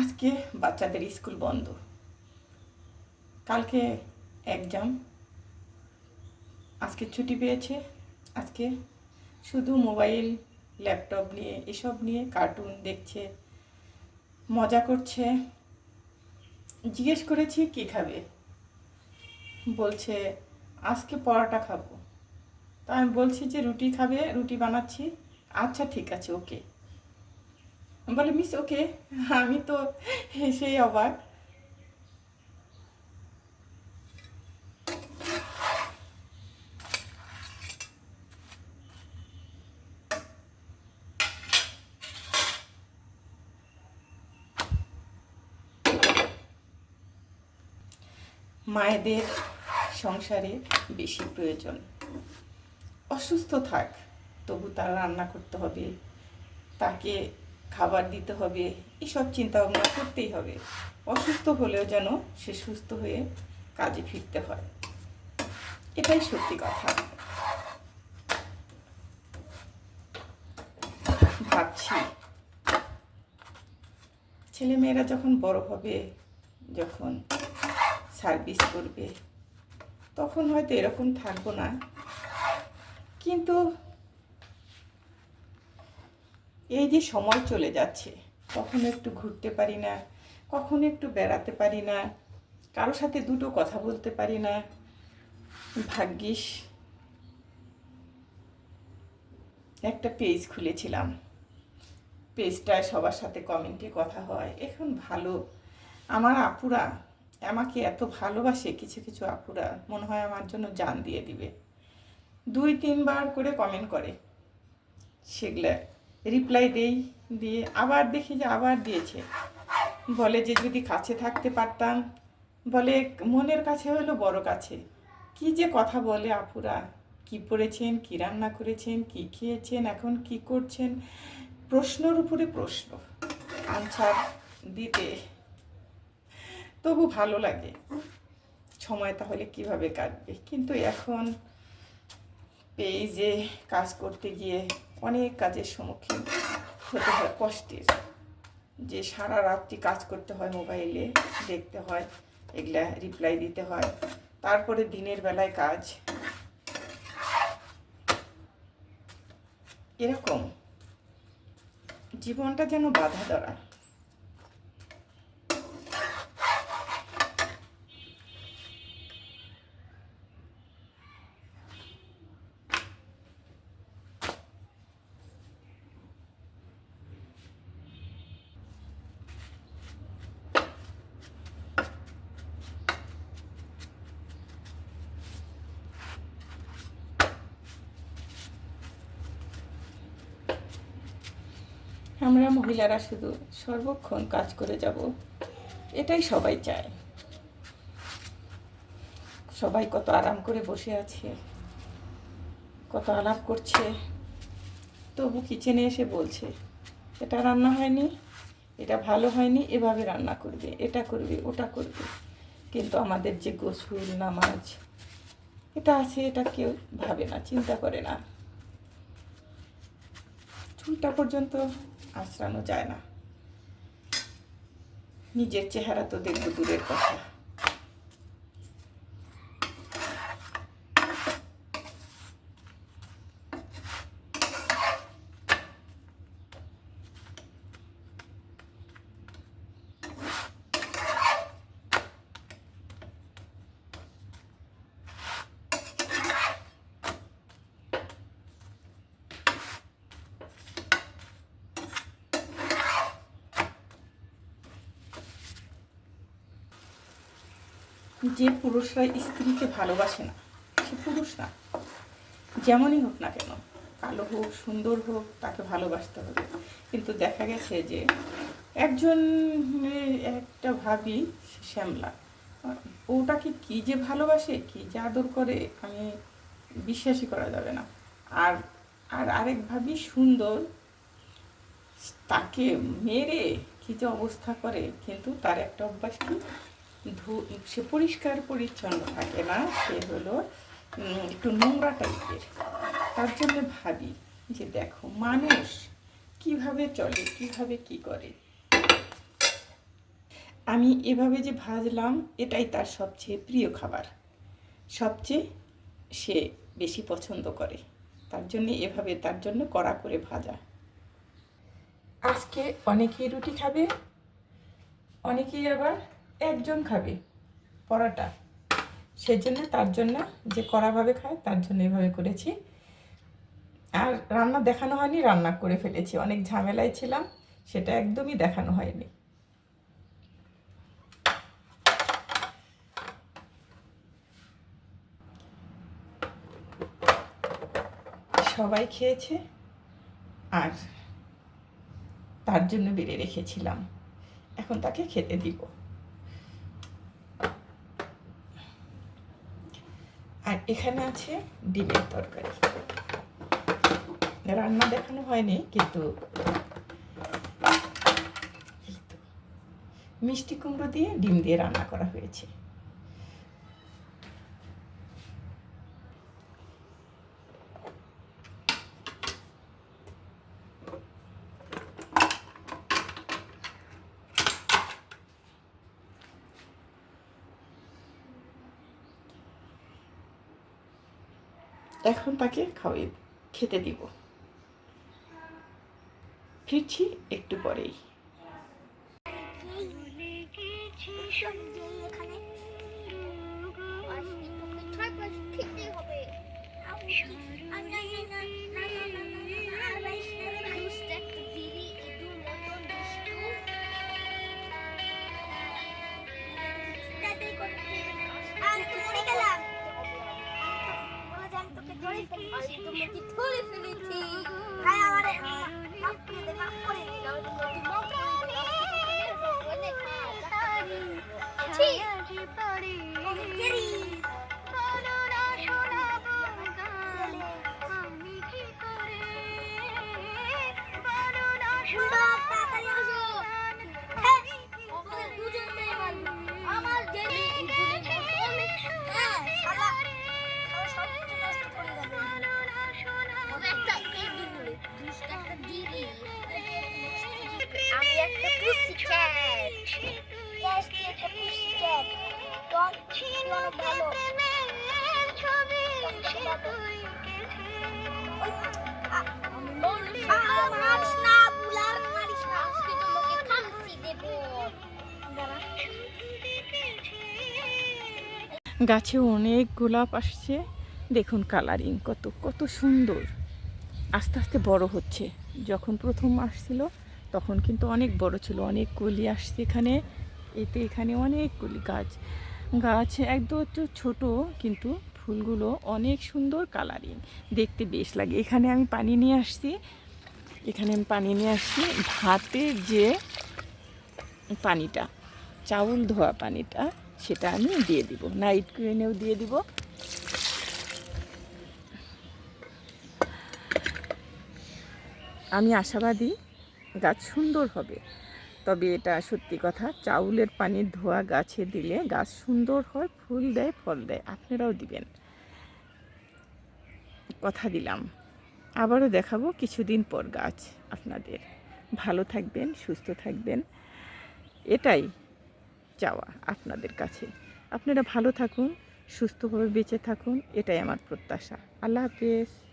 আজকে বাচ্চাদের স্কুল বন্ধ। কালকে এক্সাম আজকে ছুটি পেয়েছে। আজকে শুধু মোবাইল ল্যাপটপ নিয়ে, এসব নিয়ে কার্টুন দেখছে, মজা করছে। জিজ্ঞেস করেছি, কী খাবে? বলছে, আজকে পরোটা খাব। তা আমি বলছি যে, রুটি খাবে, রুটি বানাচ্ছি। আচ্ছা ঠিক আছে ওকে বলে মিস ওকে আমি তো হেসেই অবাক মায়েদের সংসারে বেশি প্রয়োজন। অসুস্থ থাক, তবু তার রান্না করতে হবে। তাকে খাবার দিতে হবে, এসব চিন্তা ভাবনা করতেই হবে। অসুস্থ হলেও যেন সে সুস্থ হয়ে কাজে ফিরতে হয়। এটাই সত্যি কথা। ভাবছি। ছেলে মেয়েরা যখন বড় হবে, যখন সার্ভিস করবে, তখন হয়তো এরকম থাকব না। কিন্তু এই যে সময় চলে যাচ্ছে, কখনো একটু ঘুরতে পারি না, কখনো একটু বেড়াতে পারি না কারোর সাথে দুটো কথা বলতে পারি না, ভাগ্যিস একটা পেজ খুলেছিলাম। পেজটায় সবার সাথে কমেন্টে কথা হয়, এখন ভালো। আমার আপুরা আমাকে এত ভালোবাসে, কিছু কিছু আপুরা, মনে হয় আমার জন্য জান দিয়ে দিবে। দুই তিনবার করে কমেন্ট করে, সেগুলা রিপ্লাই দেই, দিয়ে আবার দেখি যে আবার দিয়েছে। বলে যে যদি কাছে থাকতে পারতাম, বলে মনের কাছে হলো বড় কাছে। কি যে কথা বলে আপুরা? কি পড়েছেন, কি রান্না করেছেন, কি খেয়েছেন, এখন কি করছেন? প্রশ্নর উপরে প্রশ্ন। আনসার দিতে তবু ভালো লাগে। সময় তাহলে কীভাবে কাটবে? কিন্তু এখন পেজে কাজ করতে গিয়ে অনেক কাজের সম্মুখীন হতে হয়, কষ্টের। যে সারা রাত্রি কাজ করতে হয় মোবাইলে, দেখতে হয়, এগুলা রিপ্লাই দিতে হয়। তারপরে দিনের বেলায় কাজ। এরকম। জীবনটা যেন বাধা ধরা। আমরা মহিলারা শুধু সর্বক্ষণ কাজ করে যাব। এটাই সবাই চায়। সবাই কত আরাম করে বসে আছে, কত আলাপ করছে। তবু কিচেনে এসে বলছে, এটা রান্না হয়নি, এটা ভালো হয়নি, এভাবে রান্না করবে, এটা করবে, ওটা করবে। কিন্তু আমাদের যে গোসল, নামাজ, এটা আছে, এটা কেউ ভাবে না, চিন্তা করে না। চুলটা পর্যন্ত আঁচড়ানো যায় না। নিজের চেহারা তো দেখব দূরের কথা। যে পুরুষরা স্ত্রীকে ভালোবাসে না, সে পুরুষ না। যেমনই হোক না কেন, কালো হোক, সুন্দর হোক, তাকে ভালোবাসতে হবে। কিন্তু দেখা গেছে যে একজন একটা ভাবি শ্যামলা। ওটাকে কি যে ভালোবাসে, কি যে আদর করে, আমি বিশ্বাসই করা যাবে না। আর আর আরেক ভাবি সুন্দর, তাকে মেরে কি যে অবস্থা করে, কিন্তু তার একটা অভ্যাস কি? সে পরিষ্কার পরিচ্ছন্ন থাকে না, সে হলো একটু নোংরা টাইপের। তার জন্য ভাবি যে দেখো, মানুষ কীভাবে চলে, কীভাবে কি করে? আমি এভাবে যে ভাজলাম, এটাই তার সবচেয়ে প্রিয় খাবার। সবচেয়ে সে বেশি পছন্দ করে। তার জন্য এভাবে, তার জন্য কড়া করে ভাজা। আজকে অনেকেই রুটি খাবে, অনেকেই আবার একজন খাবে পরোটা। সেজন্য তার জন্য যে কড়াভাবে খায়, তার জন্য এভাবে করেছি। আর রান্না দেখানো হয়নি, রান্না করে ফেলেছি। অনেক ঝামেলায় ছিলাম, সেটা একদমই দেখানো হয়নি। সবাই খেয়েছে, আর তার জন্য বেড়ে রেখেছিলাম। এখন তাকে খেতে দিব। আর এখানে আছে ডিমের তরকারি। রান্না দেখানো হয়নি, কিন্তু মিষ্টি কুমড়ো দিয়ে ডিম দিয়ে রান্না করা হয়েছে। এখন তাকে খাওয়াই খেতে দিব। ফিরছি একটু পরেই। ধরে আমার গাছে অনেক গোলাপ আসছে। দেখুন কালারিং কত কত সুন্দর। আস্তে আস্তে বড় হচ্ছে। যখন প্রথম আসছিল, তখন কিন্তু অনেক বড় ছিল। অনেক কলি আসছে এখানে। এতে এখানে অনেকগুলি গাছ। গাছ একদম একটু ছোট, কিন্তু ফুলগুলো অনেক সুন্দর কালারিং দেখতে বেশ লাগে। এখানে আমি পানি নিয়ে আসছি। এখানে আমি পানি নিয়ে আসছি। ভাতের যে পানিটা, চাউল ধোয়া পানিটা, সেটা আমি দিয়ে দিব। নাইট ক্রিনেও দিয়ে দিব। আমি আশাবাদী গাছ সুন্দর হবে। তবে এটা সত্যি কথা, চাউলের পানি ধোয়া গাছে দিলে গাছ সুন্দর হয়, ফুল দেয়, ফল দেয়, আপনারাও দিবেন। কথা দিলাম। আবারও দেখাবো কিছুদিন পর গাছ আপনাদের। ভালো থাকবেন, সুস্থ থাকবেন। এটাই চাওয়া আপনাদের কাছে। আপনারা ভালো থাকুন, সুস্থভাবে বেঁচে থাকুন, এটাই আমার প্রত্যাশা। আল্লাহ হাফেজ।